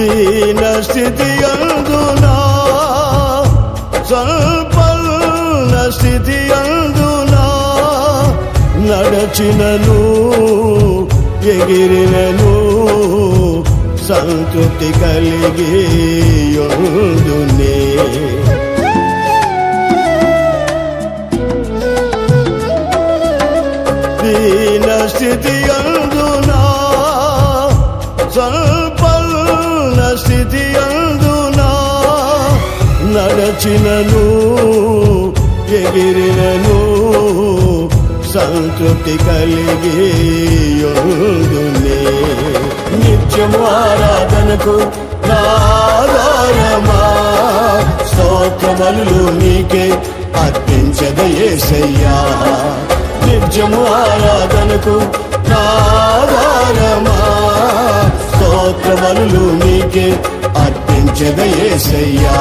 దీన స్థితి అందునా? సంపన్న స్థితి అందునా? నడచినను ఎగిరినను సంతృప్తి కలిగి ఉండునే. దీన స్థితి అందునా? సంపన్న నడచినను ఎగిరినను సంతృప్తి కలిగి ఉండునే. నిత్యము ఆరాధనకు నాదారమా స్తోత్రములు నీకే అర్పించదయేసయ్యా నిత్యము ఆరాధనకు నాదారమా స్తోత్రములు నీకే అర్పించదయేసయ్యా